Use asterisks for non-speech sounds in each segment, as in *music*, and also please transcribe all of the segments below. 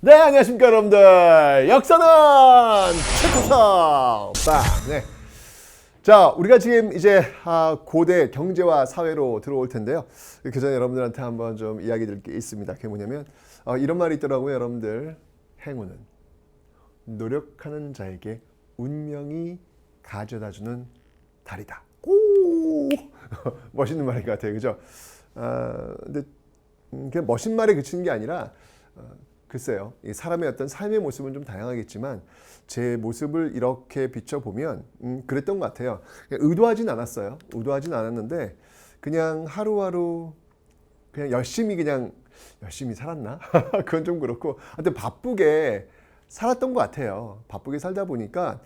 네, 안녕하십니까, 여러분들. 역사는! 빵! 네. 자, 우리가 지금 이제 아, 고대 경제와 사회로 들어올 텐데요. 그 전에 여러분들한테 한번 좀 이야기 드릴 게 있습니다. 그게 뭐냐면, 어, 이런 말이 있더라고요, 여러분들. 행운은 노력하는 자에게 운명이 가져다 주는 달이다. 오! *laughs* 멋있는 말인 것 같아요. 그죠? 아, 근데 음, 그냥 멋진 말에 그치는 게 아니라 어, 글쎄요. 이 사람의 어떤 삶의 모습은 좀 다양하겠지만 제 모습을 이렇게 비춰보면 음, 그랬던 것 같아요. 의도하진 않았어요. 의도하진 않았는데 그냥 하루하루 그냥 열심히 그냥 열심히 살았나? *laughs* 그건 좀 그렇고 하여튼 바쁘게 살았던 것 같아요. 바쁘게 살다 보니까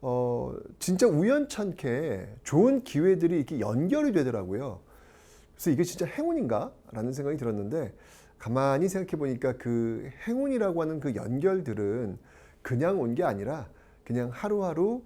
어, 진짜 우연찮게 좋은 기회들이 이렇게 연결이 되더라고요. 그래서 이게 진짜 행운인가? 라는 생각이 들었는데 가만히 생각해 보니까 그 행운이라고 하는 그 연결들은 그냥 온 게 아니라 그냥 하루하루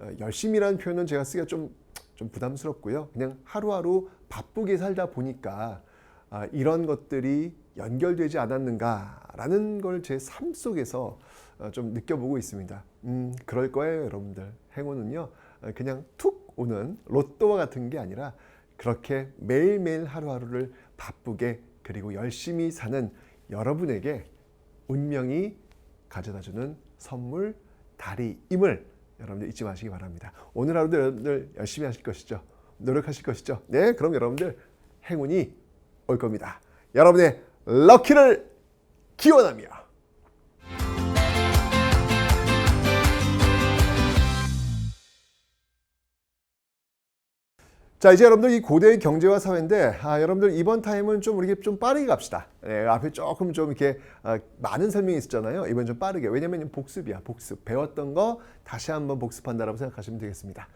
어, 열심히라는 표현은 제가 쓰기가 좀, 좀 부담스럽고요. 그냥 하루하루 바쁘게 살다 보니까 아, 이런 것들이 연결되지 않았는가라는 걸 제 삶 속에서 어, 좀 느껴보고 있습니다. 음, 그럴 거예요, 여러분들. 행운은요, 어, 그냥 툭 오는 로또와 같은 게 아니라 그렇게 매일매일 하루하루를 바쁘게 그리고 열심히 사는 여러분에게 운명이 가져다 주는 선물 다리임을 여러분들 잊지 마시기 바랍니다. 오늘 하루도 여러분들 열심히 하실 것이죠. 노력하실 것이죠. 네, 그럼 여러분들 행운이 올 겁니다. 여러분의 럭키를 기원하며 자 이제 여러분들 이 고대의 경제와 사회인데 아, 여러분들 이번 타임은 좀 우리 좀 빠르게 갑시다. 네, 앞에 조금 좀 이렇게 아, 많은 설명이 있었잖아요. 이번 좀 빠르게 왜냐면 복습이야 복습 배웠던 거 다시 한번 복습한다라고 생각하시면 되겠습니다.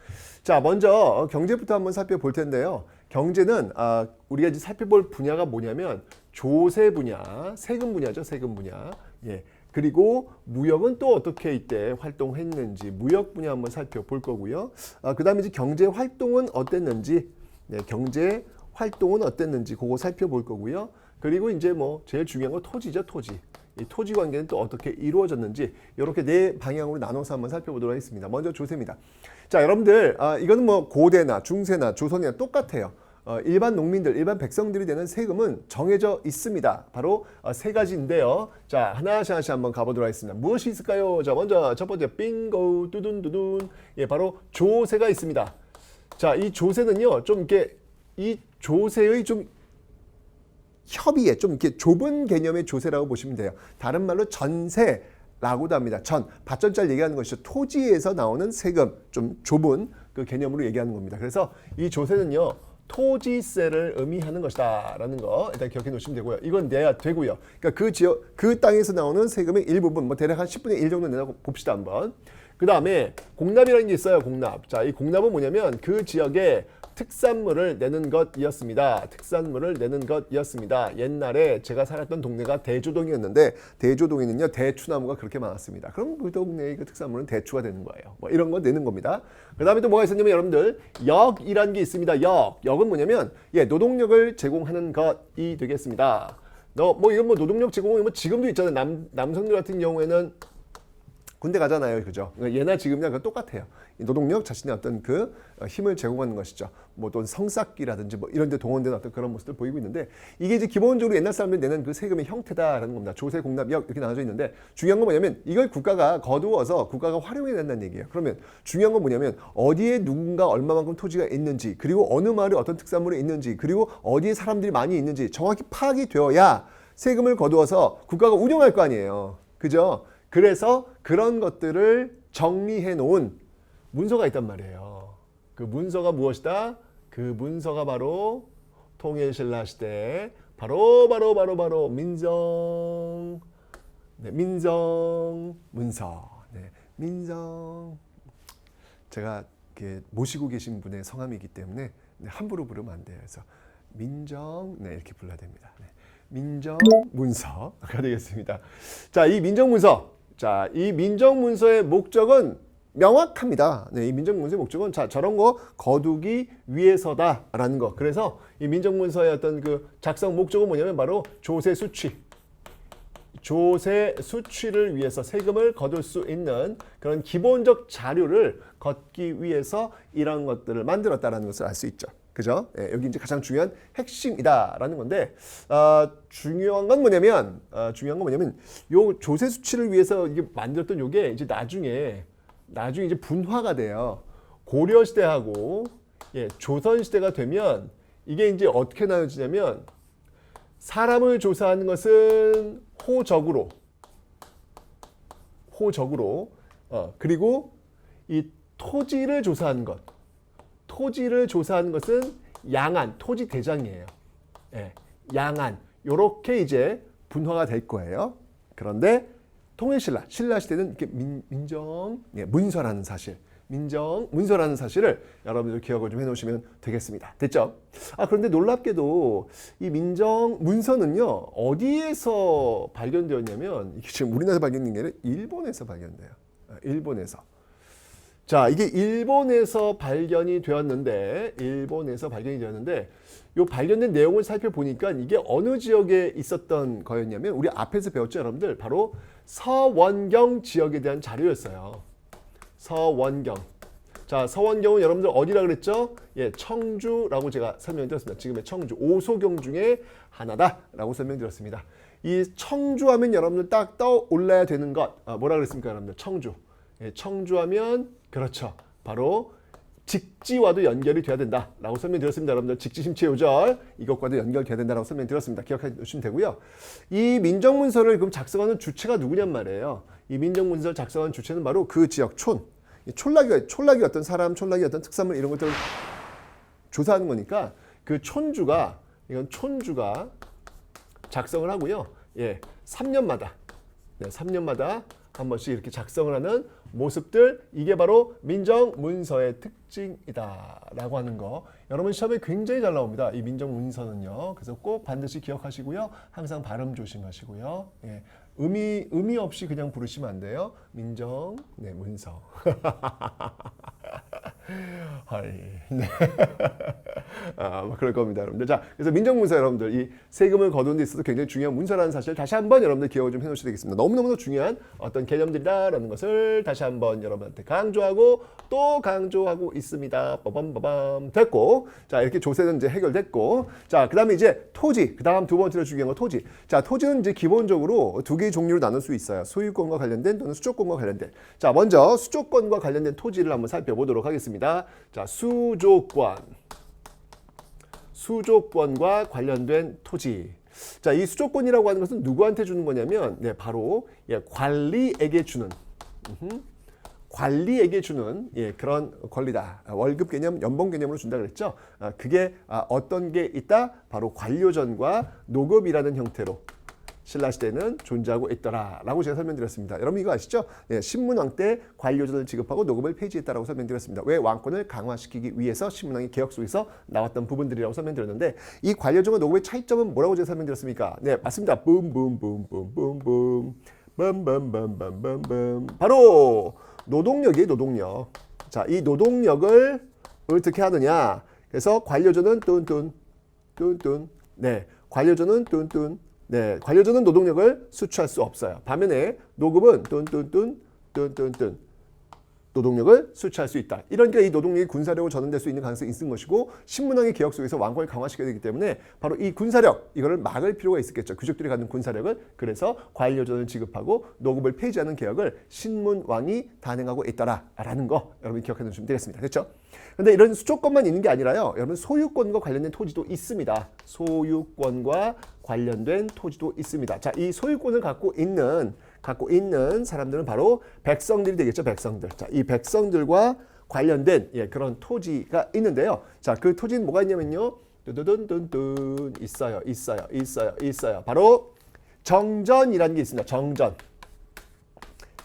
자 먼저 경제부터 한번 살펴볼 텐데요. 경제는 아, 우리가 이제 살펴볼 분야가 뭐냐면 조세 분야, 세금 분야죠 세금 분야. 예. 그리고 무역은 또 어떻게 이때 활동했는지 무역 분야 한번 살펴볼 거고요. 아, 그 다음에 이제 경제 활동은 어땠는지, 네, 경제 활동은 어땠는지 그거 살펴볼 거고요. 그리고 이제 뭐 제일 중요한 건 토지죠, 토지. 이 토지 관계는 또 어떻게 이루어졌는지 이렇게 네 방향으로 나눠서 한번 살펴보도록 하겠습니다. 먼저 조세입니다. 자, 여러분들 아, 이거는 뭐 고대나 중세나 조선이나 똑같아요. 어, 일반 농민들, 일반 백성들이 내는 세금은 정해져 있습니다. 바로 어, 세 가지인데요. 자, 하나씩 하나씩 한번 가보도록 하겠습니다. 무엇이 있을까요? 자, 먼저 첫 번째 빙고 두둔두둔. 예, 바로 조세가 있습니다. 자, 이 조세는요, 좀 이렇게 이 조세의 좀 협의에 좀 이렇게 좁은 개념의 조세라고 보시면 돼요. 다른 말로 전세. 라고도 합니다. 전, 밭전자를 얘기하는 것이죠. 토지에서 나오는 세금, 좀 좁은 그 개념으로 얘기하는 겁니다. 그래서 이 조세는요, 토지세를 의미하는 것이다 라는 거 일단 기억해 놓으시면 되고요. 이건 내야 되고요. 그러니까 그 지역 그 땅에서 나오는 세금의 일부분 뭐 대략 한 10분의 1 정도 내라고 봅시다 한번. 그 다음에 공납이라는 게 있어요. 공납. 자, 이 공납은 뭐냐면 그 지역에 특산물을 내는 것이었습니다. 특산물을 내는 것이었습니다. 옛날에 제가 살았던 동네가 대조동이었는데 대조동에는요 대추나무가 그렇게 많았습니다. 그럼 그 동네의 그 특산물은 대추가 되는 거예요. 뭐 이런 거 내는 겁니다. 그 다음에 또 뭐가 있었냐면 여러분들 역이라는 게 있습니다. 역. 역은 뭐냐면 예 노동력을 제공하는 것이 되겠습니다. 너 뭐 이건 뭐 노동력 제공은 뭐 지금도 있잖아요. 남 남성들 같은 경우에는 군대 가잖아요. 그죠? 예나 지금이나 그 똑같아요. 이 노동력 자신의 어떤 그 어, 힘을 제공하는 것이죠. 뭐또 성싹기라든지 뭐 이런 데 동원되는 어떤 그런 모습들 보이고 있는데 이게 이제 기본적으로 옛날 사람들이 내는 그 세금의 형태다라는 겁니다. 조세, 공납, 역 이렇게 나눠져 있는데 중요한 건 뭐냐면 이걸 국가가 거두어서 국가가 활용해야 된다는 얘기예요. 그러면 중요한 건 뭐냐면 어디에 누군가 얼마만큼 토지가 있는지 그리고 어느 마을에 어떤 특산물이 있는지 그리고 어디에 사람들이 많이 있는지 정확히 파악이 되어야 세금을 거두어서 국가가 운영할 거 아니에요. 그죠? 그래서 그런 것들을 정리해 놓은 문서가 있단 말이에요. 그 문서가 무엇이다? 그 문서가 바로 통일신라 시대 바로 바로 바로 바로 민정 네, 민정 문서 네, 민정 제가 모시고 계신 분의 성함이기 때문에 네, 함부로 부르면 안 돼요. 그래서 민정 네 이렇게 불러야 됩니다. 네, 민정 문서가 *laughs* 되겠습니다. 자, 이 민정 문서 자, 이 민정 문서의 목적은 명확합니다. 네, 이 민정 문서의 목적은 자, 저런 거 거두기 위해서다라는 거. 그래서 이 민정 문서의 어떤 그 작성 목적은 뭐냐면 바로 조세 수취. 조세 수취를 위해서 세금을 거둘 수 있는 그런 기본적 자료를 걷기 위해서 이런 것들을 만들었다라는 것을 알 수 있죠. 그죠? 예, 여기 이제 가장 중요한 핵심이다라는 건데 어, 중요한 건 뭐냐면 어, 중요한 건 뭐냐면 요 조세 수치를 위해서 이게 만들었던 요게 이제 나중에 나중에 이제 분화가 돼요. 고려 시대하고 예, 조선 시대가 되면 이게 이제 어떻게 나눠지냐면 사람을 조사하는 것은 호적으로 호적으로 어, 그리고 이 토지를 조사하는 것 토지를 조사하는 것은 양안 토지 대장이에요. 예, 양안 요렇게 이제 분화가 될 거예요. 그런데 통일신라 신라 시대는 이렇게 민, 민정 예, 문서라는 사실 민정 문서라는 사실을 여러분들 기억을 좀 해놓으시면 되겠습니다. 됐죠? 아 그런데 놀랍게도 이 민정 문서는요 어디에서 발견되었냐면 이게 지금 우리나라에서 발견된 게 아니라 일본에서 발견돼요. 아, 일본에서. 자, 이게 일본에서 발견이 되었는데, 일본에서 발견이 되었는데, 요 발견된 내용을 살펴보니까 이게 어느 지역에 있었던 거였냐면, 우리 앞에서 배웠죠, 여러분들? 바로 서원경 지역에 대한 자료였어요. 서원경. 자, 서원경은 여러분들 어디라 그랬죠? 예, 청주라고 제가 설명드렸습니다. 지금의 청주, 오소경 중에 하나다라고 설명드렸습니다. 이 청주하면 여러분들 딱 떠올라야 되는 것, 아, 뭐라 그랬습니까, 여러분들? 청주. 예, 청주하면 그렇죠. 바로 직지와도 연결이 돼야 된다라고 설명드렸습니다. 여러분들 직지심체 요절 이것과도 연결돼야 된다라고 설명드렸습니다. 기억해 주시면 되고요. 이 민정문서를 그럼 작성하는 주체가 누구냔 말이에요. 이 민정문서를 작성하는 주체는 바로 그 지역 촌. 이 촌락이 촌락이 어떤 사람, 촌락이 어떤 특산물 이런 것들을 조사하는 거니까 그 촌주가 이건 촌주가 작성을 하고요. 예, 3년마다 네, 3년마다 한 번씩 이렇게 작성을 하는 모습들 이게 바로 민정 문서의 특징이다라고 하는 거 여러분 시험에 굉장히 잘 나옵니다. 이 민정 문서는요. 그래서 꼭 반드시 기억하시고요. 항상 발음 조심하시고요. 예. 의미 의미 없이 그냥 부르시면 안 돼요. 민정 네 문서. *laughs* 헐. 네. *laughs* 아, 뭐 그럴 겁니다, 여러분들. 자, 그래서 민정문서 여러분들 이 세금을 거두는 데 있어서 굉장히 중요한 문서라는 사실 다시 한번 여러분들 기억을 좀 해놓으셔야 되겠습니다. 너무너무 중요한 어떤 개념들이다라는 것을 다시 한번 여러분한테 강조하고 또 강조하고 있습니다. 빠밤빠밤 됐고, 자 이렇게 조세는 이제 해결됐고, 자 그다음에 이제 토지, 그다음 두 번째로 중요한 건 토지. 자 토지는 이제 기본적으로 두 개의 종류로 나눌 수 있어요. 소유권과 관련된 또는 수조권과 관련된. 자 먼저 수조권과 관련된 토지를 한번 살펴보도록 하겠습니다. 자 수조권. 수조권과 관련된 토지. 자, 이 수조권이라고 하는 것은 누구한테 주는 거냐면, 네, 바로 예, 관리에게 주는, 음흠, 관리에게 주는 예, 그런 권리다. 아, 월급 개념, 연봉 개념으로 준다 그랬죠. 아, 그게 아, 어떤 게 있다? 바로 관료전과 노급이라는 형태로 신라 시대는 존재하고 있더라라고 제가 설명드렸습니다. 여러분 이거 아시죠? 예, 신문왕 때 관료전을 지급하고 노급을 폐지했다라고 설명드렸습니다. 왜 왕권을 강화시키기 위해서 신문왕의 개혁 속에서 나왔던 부분들이라고 설명드렸는데 이 관료전과 노급의 차이점은 뭐라고 제가 설명드렸습니까? 네, 맞습니다. 붐붐붐붐붐붐 빰빰빰빰빰빰 바로 노동력이에요, 노동력. 자, 이 노동력을 어떻게 하느냐? 그래서 관료전은 뚠뚠 뚠뚠 네, 관료전은 뚠뚠 네, 관료전은 노동력을 수취할 수 없어요. 반면에 노급은 뚠뚠뚠 뚠뚠뚠 노동력을 수취할 수 있다. 이러니까 이 노동력이 군사력으로 전환될 수 있는 가능성이 있는 것이고 신문왕의 개혁 속에서 왕권을 강화시켜야 되기 때문에 바로 이 군사력 이거를 막을 필요가 있었겠죠. 귀족들이 갖는 군사력을 그래서 관료전을 지급하고 노급을 폐지하는 개혁을 신문왕이 단행하고 있더라라는 거 여러분 기억해 두시면 되겠습니다. 됐죠? 근데 이런 수조권만 있는 게 아니라요. 여러분 소유권과 관련된 토지도 있습니다. 소유권과 관련된 토지도 있습니다. 자, 이 소유권을 갖고 있는 갖고 있는 사람들은 바로 백성들이 되겠죠. 백성들. 자, 이 백성들과 관련된 예, 그런 토지가 있는데요. 자, 그 토지는 뭐가 있냐면요. 뚜두둔둔둔 있어요. 있어요. 있어요. 있어요. 바로 정전이라는 게 있습니다. 정전.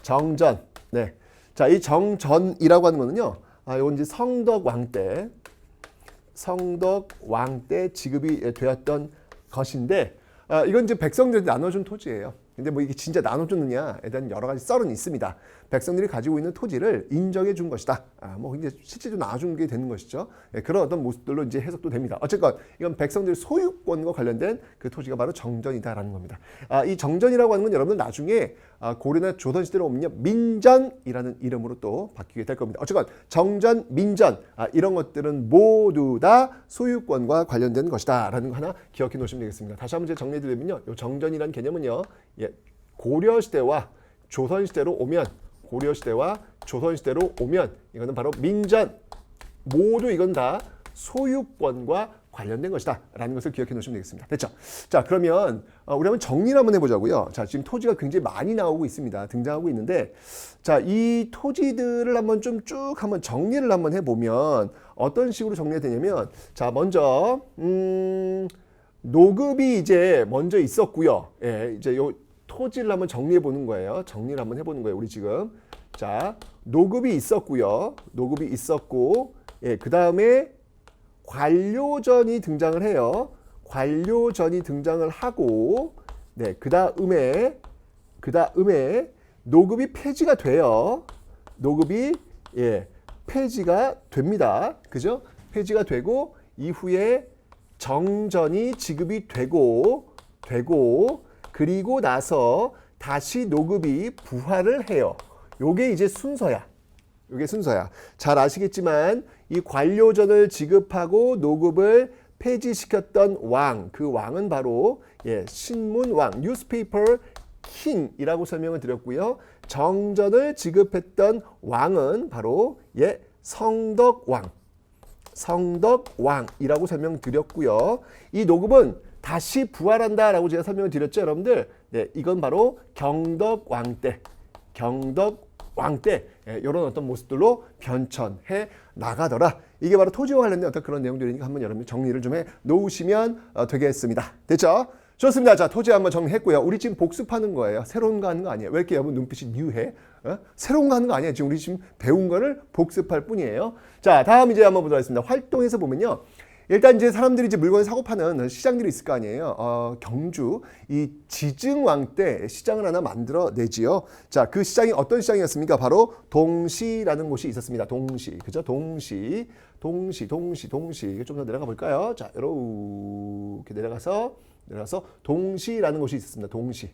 정전. 네. 자, 이 정전이라고 하는 거는요. 아, 이건 이제 성덕 왕 때, 성덕 왕 때 지급이 되었던 것인데, 아, 이건 이제 백성들한테 나눠준 토지예요. 근데 뭐 이게 진짜 나눠줬느냐에 대한 여러 가지 썰은 있습니다. 백성들이 가지고 있는 토지를 인정해 준 것이다. 아, 뭐 이제 실제로 나눠준 게 되는 것이죠. 예, 그런 어떤 모습들로 이제 해석도 됩니다. 어쨌건 이건 백성들 소유권과 관련된 그 토지가 바로 정전이다라는 겁니다. 아, 이 정전이라고 하는 건 여러분들 나중에 아, 고려나 조선 시대로 오면 민전이라는 이름으로 또 바뀌게 될 겁니다. 어쨌건 정전, 민전 아, 이런 것들은 모두 다 소유권과 관련된 것이다라는 거 하나 기억해 놓으시면 되겠습니다. 다시 한번 정리해 드리면요. 요 정전이라는 개념은요. 예, 고려 시대와 조선 시대로 오면 고려 시대와 조선 시대로 오면 이거는 바로 민전 모두 이건 다 소유권과 관련된 것이다라는 것을 기억해 놓으시면 되겠습니다. 됐죠? 자 그러면 어, 우리 한번 정리를 한번 해보자고요. 자 지금 토지가 굉장히 많이 나오고 있습니다. 등장하고 있는데 자 이 토지들을 한번 좀 쭉 한번 정리를 한번 해보면 어떤 식으로 정리가 되냐면 자 먼저 음, 노급이 이제 먼저 있었고요. 예, 이제 요 토지를 한번 정리해 보는 거예요. 정리를 한번 해보는 거예요. 우리 지금 자 노급이 있었고요. 노급이 있었고 예, 그 다음에 관료전이 등장을 해요. 관료전이 등장을 하고 네, 그 다음에 그 다음에 노급이 폐지가 돼요. 노급이 예, 폐지가 됩니다. 그죠? 폐지가 되고 이후에 정전이 지급이 되고 되고 그리고 나서 다시 노급이 부활을 해요. 요게 이제 순서야. 요게 순서야. 잘 아시겠지만 이 관료전을 지급하고 노급을 폐지시켰던 왕, 그 왕은 바로 예, 신문왕, 뉴스페이퍼 킹이라고 설명을 드렸고요. 정전을 지급했던 왕은 바로 예, 성덕왕, 성덕왕이라고 설명드렸고요. 이 노급은 다시 부활한다라고 제가 설명을 드렸죠, 여러분들. 네, 이건 바로 경덕 왕 때, 경덕 왕 때 이런 어떤 모습들로 변천해 나가더라. 이게 바로 토지와 관련된 어떤 그런 내용들이니까 한번 여러분 정리를 좀 해 놓으시면 어, 되겠습니다. 됐죠? 좋습니다. 자, 토지 한번 정리했고요. 우리 지금 복습하는 거예요. 새로운 거 하는 거 아니에요. 왜 이렇게 여러분 눈빛이 뉴해? 어? 새로운 거 하는 거 아니에요. 지금 우리 지금 배운 거를 복습할 뿐이에요. 자, 다음 이제 한번 보도록 하겠습니다. 활동에서 보면요. 일단 이제 사람들이 이제 물건 사고 파는 시장들이 있을 거 아니에요. 어, 경주 이 지증왕 때 시장을 하나 만들어 내지요. 자, 그 시장이 어떤 시장이었습니까? 바로 동시라는 곳이 있었습니다. 동시, 그죠? 동시, 동시, 동시, 동시. 좀 더 내려가 볼까요? 자, 이렇게 내려가서 내려가서 동시라는 곳이 있었습니다. 동시.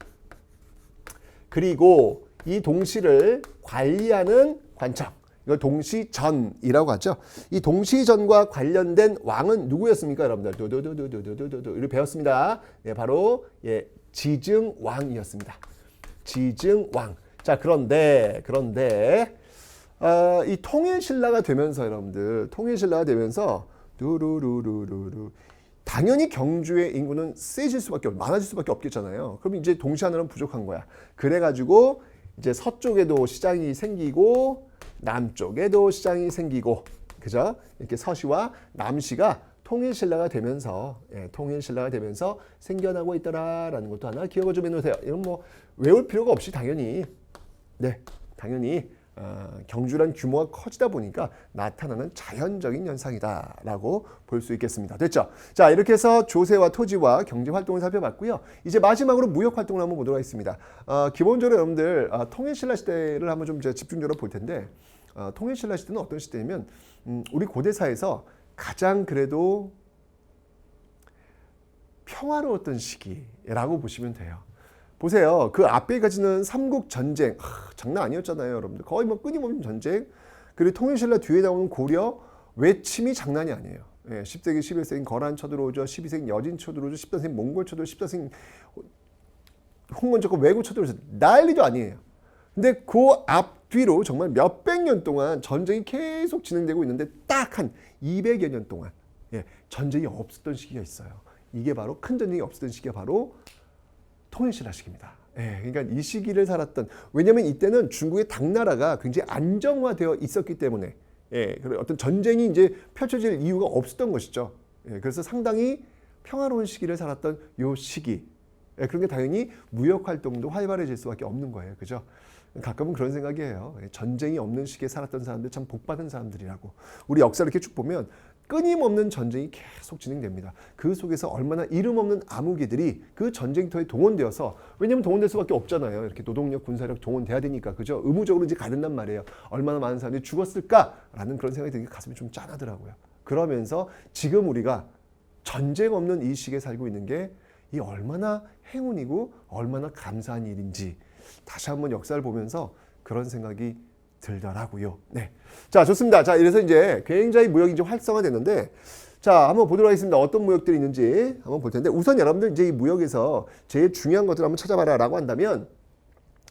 그리고 이 동시를 관리하는 관청. 이걸 동시전이라고 하죠. 이 동시전과 관련된 왕은 누구였습니까, 여러분들? 도도도도도도도도 이렇게 배웠습니다. 네, 바로 예, 지증왕이었습니다. 지증왕. 자, 그런데 그런데 어, 이 통일신라가 되면서 여러분들 통일신라가 되면서 두루루루루루 당연히 경주의 인구는 세질 수밖에 없, 많아질 수밖에 없겠잖아요. 그럼 이제 동시하느는 부족한 거야. 그래가지고 이제 서쪽에도 시장이 생기고 남쪽에도 시장이 생기고 그죠? 이렇게 서시와 남시가 통일 신라가 되면서 예, 통일 신라가 되면서 생겨나고 있더라라는 것도 하나 기억을 좀 해놓으세요. 이건 뭐 외울 필요가 없이 당연히 네 당연히 어, 경주란 규모가 커지다 보니까 나타나는 자연적인 현상이다라고 볼 수 있겠습니다. 됐죠? 자 이렇게 해서 조세와 토지와 경제 활동을 살펴봤고요. 이제 마지막으로 무역 활동을 한번 보도록 하겠습니다. 어, 기본적으로 여러분들 어, 통일신라 시대를 한번 좀 집중적으로 볼 텐데 어, 통일신라 시대는 어떤 시대냐면 음, 우리 고대사에서 가장 그래도 평화로웠던 시기라고 보시면 돼요. 보세요. 그 앞에 가지는 삼국 전쟁 하, 장난 아니었잖아요, 여러분들. 거의 뭐 끊임없는 전쟁. 그리고 통일신라 뒤에 나오는 고려 외침이 장난이 아니에요. 예, 10세기, 11세기 거란 쳐들어오죠. 12세기 여진 쳐들어오죠. 14세기 몽골 쳐들어 14세기 홍건 조금 외국 쳐들어오죠. 난리도 아니에요. 근데 그 앞뒤로 정말 몇백 년 동안 전쟁이 계속 진행되고 있는데 딱 한 200여 년 동안 예, 전쟁이 없었던 시기가 있어요. 이게 바로 큰 전쟁이 없었던 시기가 바로 통일신라 시기입니다. 예, 그러니까 이 시기를 살았던 왜냐하면 이때는 중국의 당나라가 굉장히 안정화되어 있었기 때문에 예, 어떤 전쟁이 이제 펼쳐질 이유가 없었던 것이죠. 예, 그래서 상당히 평화로운 시기를 살았던 요 시기. 예, 그런 게 당연히 무역 활동도 활발해질 수밖에 없는 거예요. 그죠? 가끔은 그런 생각이에요. 예, 전쟁이 없는 시기에 살았던 사람들 참 복받은 사람들이라고. 우리 역사를 이렇게 쭉 보면 끊임없는 전쟁이 계속 진행됩니다. 그 속에서 얼마나 이름 없는 암흑이들이 그 전쟁터에 동원되어서 왜냐면 동원될 수밖에 없잖아요. 이렇게 노동력, 군사력 동원돼야 되니까 그죠? 의무적으로 이제 가든단 말이에요. 얼마나 많은 사람들이 죽었을까라는 그런 생각이 드는 게 가슴이 좀 짠하더라고요. 그러면서 지금 우리가 전쟁 없는 이 시기에 살고 있는 게 이 얼마나 행운이고 얼마나 감사한 일인지 다시 한번 역사를 보면서 그런 생각이 들더라고요. 네. 자, 좋습니다. 자, 이래서 이제 굉장히 무역이 이제 활성화됐는데 자, 한번 보도록 하겠습니다. 어떤 무역들이 있는지 한번 볼 텐데 우선 여러분들 이제 이 무역에서 제일 중요한 것들 한번 찾아봐라라고 한다면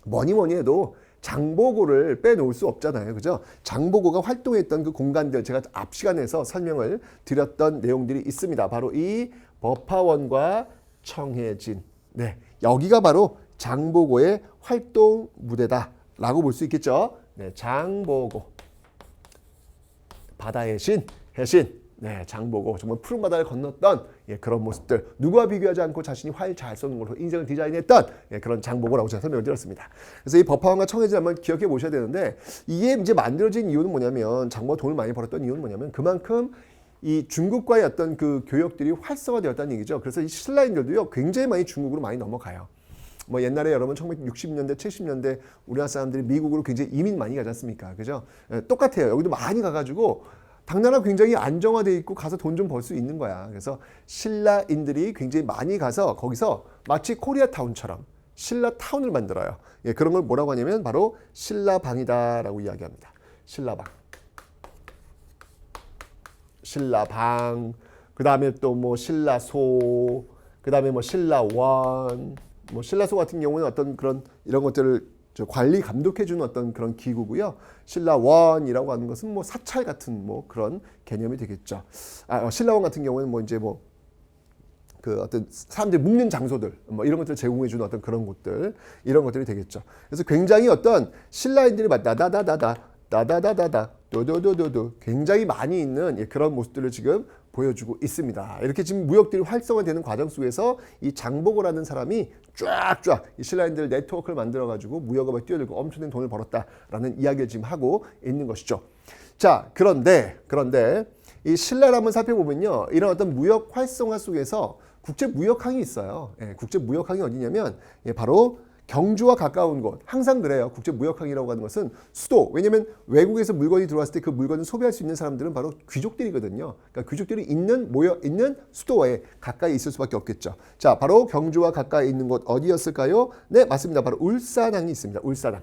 뭐니 뭐니 해도 장보고를 빼놓을 수 없잖아요. 그죠? 장보고가 활동했던 그 공간들 제가 앞 시간에서 설명을 드렸던 내용들이 있습니다. 바로 이 법화원과 청해진. 네. 여기가 바로 장보고의 활동 무대다라고 볼 수 있겠죠. 네, 장보고. 바다의 신, 해신. 네, 장보고 정말 푸른 바다를 건넜던 예, 그런 모습들 누구와 비교하지 않고 자신이 활 잘 쏘는 걸로 인생을 디자인했던 예, 그런 장보고라고 제가 설명을 드렸습니다. 그래서 이 법화원과 청해진 한번 기억해 보셔야 되는데 이게 이제 만들어진 이유는 뭐냐면 장보가 돈을 많이 벌었던 이유는 뭐냐면 그만큼 이 중국과의 어떤 그 교역들이 활성화되었다는 얘기죠. 그래서 이 신라인들도요 굉장히 많이 중국으로 많이 넘어가요. 뭐 옛날에 여러분 1960년대, 70년대 우리나라 사람들이 미국으로 굉장히 이민 많이 가지 않습니까? 그죠? 예, 똑같아요. 여기도 많이 가가지고 당나라 굉장히 안정화돼 있고 가서 돈 좀 벌 수 있는 거야. 그래서 신라인들이 굉장히 많이 가서 거기서 마치 코리아 타운처럼 신라 타운을 만들어요. 예, 그런 걸 뭐라고 하냐면 바로 신라방이다라고 이야기합니다. 신라방. 신라방. 그 다음에 또 뭐 신라소. 그 다음에 뭐 신라원. 뭐 신라소 같은 경우는 어떤 그런 이런 것들을 저 관리 감독해주는 어떤 그런 기구고요. 신라원이라고 하는 것은 뭐 사찰 같은 뭐 그런 개념이 되겠죠. 아, 어, 신라원 같은 경우는 뭐 이제 뭐 그 어떤 사람들이 묵는 장소들 뭐 이런 것들을 제공해 주는 어떤 그런 곳들 이런 것들이 되겠죠. 그래서 굉장히 어떤 신라인들이 막 나다다다다 나다다다다 도도도도도 굉장히 많이 있는 예, 그런 모습들을 지금 보여주고 있습니다. 이렇게 지금 무역들이 활성화되는 과정 속에서 이 장보고라는 사람이 쫙쫙 이 신라인들 네트워크를 만들어 가지고 무역업에 뛰어들고 엄청난 돈을 벌었다라는 이야기를 지금 하고 있는 것이죠. 자, 그런데 그런데 이 신라를 한번 살펴보면요. 이런 어떤 무역 활성화 속에서 국제 무역항이 있어요. 예, 국제 무역항이 어디냐면 예, 바로 경주와 가까운 곳 항상 그래요. 국제 무역항이라고 하는 것은 수도. 왜냐하면 외국에서 물건이 들어왔을 때 그 물건을 소비할 수 있는 사람들은 바로 귀족들이거든요. 그러니까 귀족들이 있는 모여 있는 수도에 가까이 있을 수밖에 없겠죠. 자, 바로 경주와 가까이 있는 곳 어디였을까요? 네, 맞습니다. 바로 울산항이 있습니다. 울산항.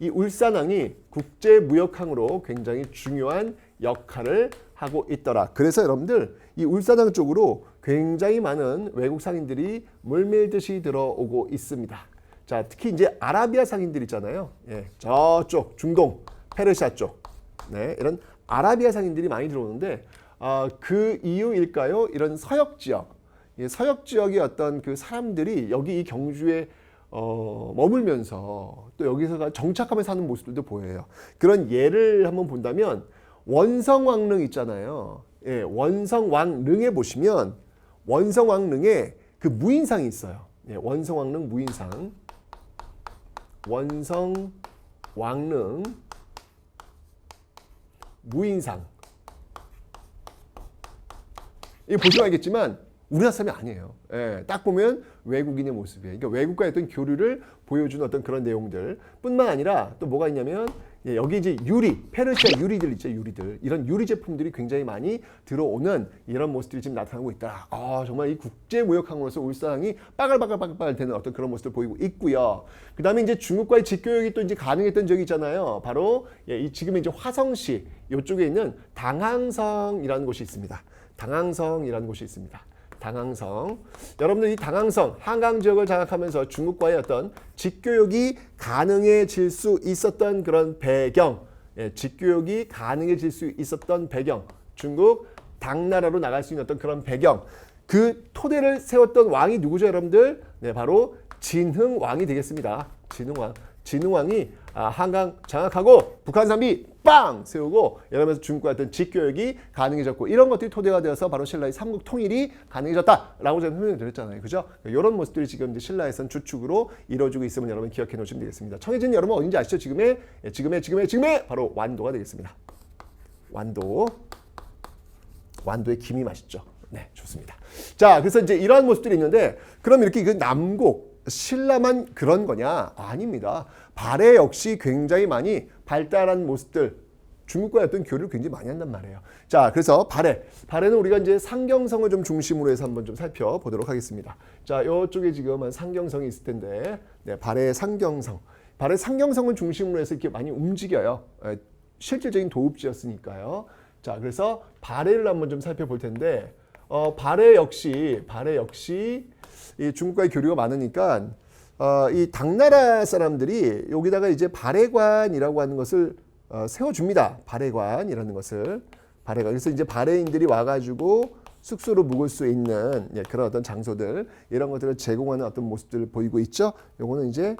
이 울산항이 국제 무역항으로 굉장히 중요한 역할을 하고 있더라. 그래서 여러분들 이 울산항 쪽으로 굉장히 많은 외국 상인들이 물밀듯이 들어오고 있습니다. 자, 특히 이제 아라비아 상인들 있잖아요. 예, 저쪽 중동, 페르시아 쪽, 네, 이런 아라비아 상인들이 많이 들어오는데 아, 그 이유일까요? 이런 서역 지역, 예, 서역 지역의 어떤 그 사람들이 여기 이 경주에 어, 머물면서 또 여기서 정착하며 사는 모습들도 보여요. 그런 예를 한번 본다면 원성왕릉 있잖아요. 예, 원성왕릉에 보시면 원성왕릉에 그 무인상이 있어요. 예, 원성왕릉 무인상. 원성왕릉 무인상. 이 보시면 알겠지만 우리나라 사람이 아니에요. 예, 딱 보면 외국인의 모습이에요. 그러니까 외국과의 어떤 교류를 보여주는 어떤 그런 내용들 뿐만 아니라 또 뭐가 있냐면 예, 여기 이제 유리, 페르시아 유리들 있죠, 유리들. 이런 유리 제품들이 굉장히 많이 들어오는 이런 모습들이 지금 나타나고 있다. 아, 정말 이 국제 무역항으로서 울산이 빠글빠글빠글 되는 어떤 그런 모습을 보이고 있고요. 그 다음에 이제 중국과의 직교역이 또 이제 가능했던 적이 있잖아요. 바로 예, 이 지금 이제 화성시 이쪽에 있는 당항성이라는 곳이 있습니다. 당항성이라는 곳이 있습니다. 당항성. 여러분들 이 당항성 한강 지역을 장악하면서 중국과의 어떤 직교역이 가능해질 수 있었던 그런 배경, 예, 직교역이 가능해질 수 있었던 배경, 중국 당나라로 나갈 수 있는 어떤 그런 배경, 그 토대를 세웠던 왕이 누구죠, 여러분들? 네, 바로 진흥 왕이 되겠습니다. 진흥 왕. 진흥 왕이 아, 한강 장악하고 북한 삼비 빵 세우고 이러면서 중국과 어떤 직교역이 가능해졌고 이런 것들이 토대가 되어서 바로 신라의 삼국 통일이 가능해졌다라고 제가 설명을 드렸잖아요. 그죠? 이런 모습들이 지금 이제 신라에선 주축으로 이루어지고 있음을 여러분 기억해 놓으시면 되겠습니다. 청해진 여러분 어딘지 아시죠? 지금의 예, 지금의 지금의 지금의 바로 완도가 되겠습니다. 완도. 완도의 김이 맛있죠. 네, 좋습니다. 자, 그래서 이제 이러한 모습들이 있는데 그럼 이렇게 그 남곡 신라만 그런 거냐? 아닙니다. 발해 역시 굉장히 많이 발달한 모습들 중국과의 어떤 교류를 굉장히 많이 한단 말이에요. 자, 그래서 발해. 발해는 우리가 이제 상경성을 좀 중심으로 해서 한번 좀 살펴보도록 하겠습니다. 자, 이쪽에 지금 한 상경성이 있을 텐데, 네, 발해 상경성. 발해 상경성을 중심으로 해서 이렇게 많이 움직여요. 에, 실질적인 도읍지였으니까요. 자, 그래서 발해를 한번 좀 살펴볼 텐데, 어, 발해 역시, 발해 역시 이 중국과의 교류가 많으니까, 어, 이 당나라 사람들이 여기다가 이제 발해관이라고 하는 것을 어, 세워줍니다. 발해관이라는 것을 발해관. 그래서 이제 발해인들이 와가지고 숙소로 묵을 수 있는 예, 그런 어떤 장소들 이런 것들을 제공하는 어떤 모습들을 보이고 있죠. 요거는 이제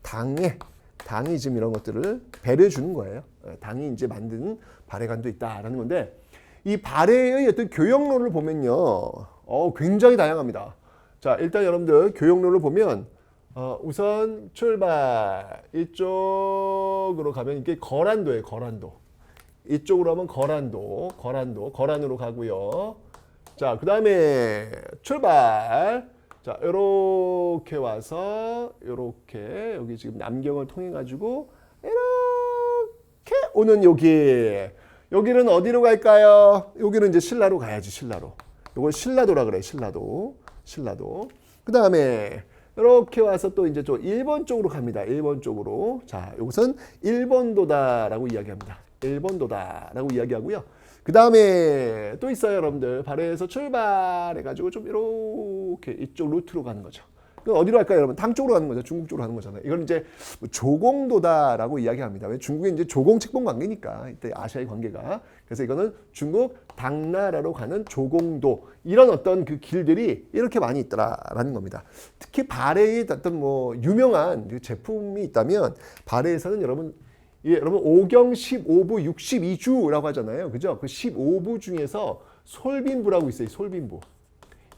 당의 당이 지금 이런 것들을 배려 주는 거예요. 예, 당이 이제 만든 발해관도 있다라는 건데 이 발해의 어떤 교역로를 보면요, 어, 굉장히 다양합니다. 자, 일단 여러분들 교역로를 보면 어, 우선 출발 이쪽으로 가면 이게 거란도예요. 거란도. 이쪽으로 하면 거란도, 거란도, 거란으로 가고요. 자, 그 다음에 출발. 자, 요렇게 와서 요렇게 여기 지금 남경을 통해 가지고 이렇게 오는 여기. 여기는 어디로 갈까요? 여기는 이제 신라로 가야지, 신라로. 요걸 신라도라 그래, 신라도. 신라도. 그 다음에 이렇게 와서 또 이제 좀 일본 쪽으로 갑니다. 일본 쪽으로. 자, 이것은 일본도다라고 이야기합니다. 일본도다라고 이야기하고요. 그 다음에 또 있어요, 여러분들. 발해에서 출발해가지고 좀 이렇게 이쪽 루트로 가는 거죠. 그럼 어디로 갈까요, 여러분? 당 쪽으로 가는 거죠. 중국 쪽으로 가는 거잖아요. 이건 이제 조공도다라고 이야기합니다. 왜 중국이 이제 조공 책봉 관계니까 이때 아시아의 관계가 그래서 이거는 중국 당나라로 가는 조공도 이런 어떤 그 길들이 이렇게 많이 있더라라는 겁니다. 특히 발해의 어떤 뭐 유명한 그 제품이 있다면 발해에서는 여러분 예, 여러분 오경 15부 62주라고 하잖아요. 그죠? 그 15부 중에서 솔빈부라고 있어요. 솔빈부.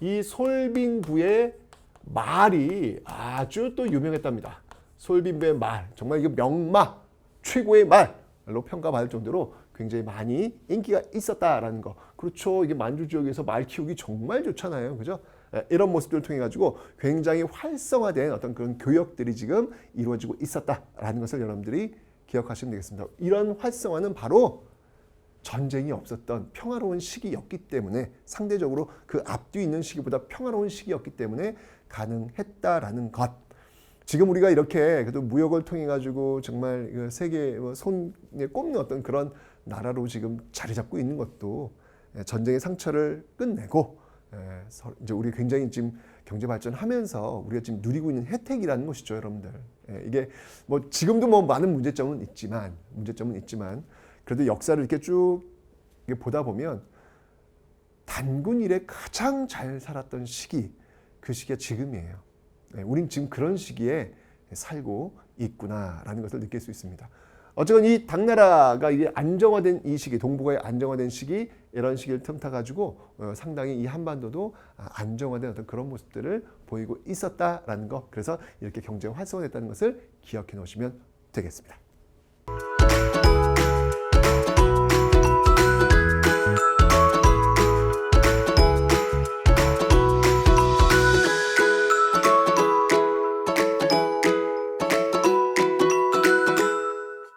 이 솔빈부의 말이 아주 또 유명했답니다. 솔빈부의 말, 정말 이게 명마 최고의 말로 평가받을 정도로 굉장히 많이 인기가 있었다라는 거. 그렇죠. 이게 만주 지역에서 말 키우기 정말 좋잖아요. 그죠? 예, 이런 모습들을 통해 가지고 굉장히 활성화된 어떤 그런 교역들이 지금 이루어지고 있었다라는 것을 여러분들이 기억하시면 되겠습니다. 이런 활성화는 바로 전쟁이 없었던 평화로운 시기였기 때문에 상대적으로 그 앞뒤 있는 시기보다 평화로운 시기였기 때문에 가능했다라는 것. 지금 우리가 이렇게 그래도 무역을 통해 가지고 정말 그 세계 뭐 손에 꼽는 어떤 그런 나라로 지금 자리 잡고 있는 것도 예, 전쟁의 상처를 끝내고 예, 서- 이제 우리 굉장히 지금 경제 발전하면서 우리가 지금 누리고 있는 혜택이라는 것이죠, 여러분들. 예, 이게 뭐 지금도 뭐 많은 문제점은 있지만 문제점은 있지만 그래도 역사를 이렇게 쭉 보다 보면 단군 이래 가장 잘 살았던 시기 그 시기가 지금이에요. 네, 우린 지금 그런 시기에 살고 있구나라는 것을 느낄 수 있습니다. 어쨌건 이 당나라가 이게 안정화된 이 시기, 동북아의 안정화된 시기 이런 시기를 틈타 가지고 어, 상당히 이 한반도도 아, 안정화된 어떤 그런 모습들을 보이고 있었다라는 거. 그래서 이렇게 경제가 활성화됐다는 것을 기억해 놓으시면 되겠습니다.